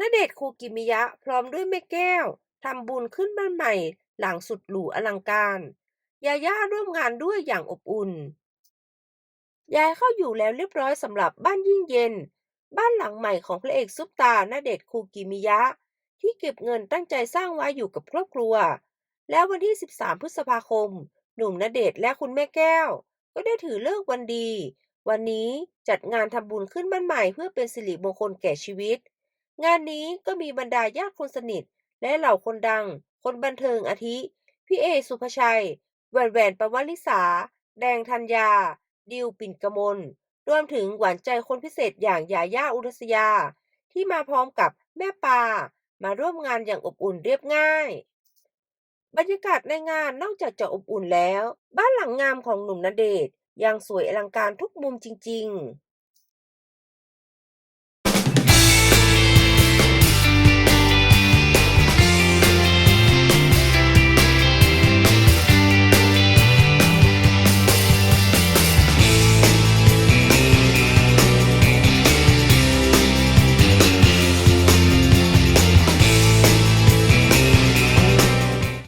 ณเดชคูกิมิยะพร้อมด้วยแม่แก้วทำบุญขึ้นบ้านใหม่ หลังสุดหรูอลังการ ยาย่าร่วมงานด้วยอย่างอบอุ่น ยายเข้าอยู่แล้วเรียบร้อยสำหรับบ้านยิ่งเย็น บ้านหลังใหม่ของพระเอกซุปตาณเดชคูกิมิยะ ที่เก็บเงินตั้งใจสร้างไว้อยู่กับครอบครัว แล้ววันที่ 13 พฤษภาคม หนุ่มณเดชและคุณแม่แก้ว ก็ได้ถือเลิกวันดี วันนี้จัดงานทำบุญขึ้นบ้านใหม่เพื่อเป็นสิริมงคลแก่ชีวิต งานนี้ก็มีบรรดาญาติคนสนิท และเหล่าคนดัง คนบันเทิงอาทิ พี่เอสุภชัย แหวนแหวนปวลิสา แดงธัญญา ดิวปิ่นกมล รวมถึงหวานใจคนพิเศษอย่างยาย่าอุรัสยา ที่มาพร้อมกับแม่ปา มาร่วมงานอย่างอบอุ่นเรียบง่าย บรรยากาศในงานนอกจากจะอบอุ่นแล้ว บ้านหลังงามของหนุ่มณเดชยังสวยอลังการทุกมุมจริง ๆ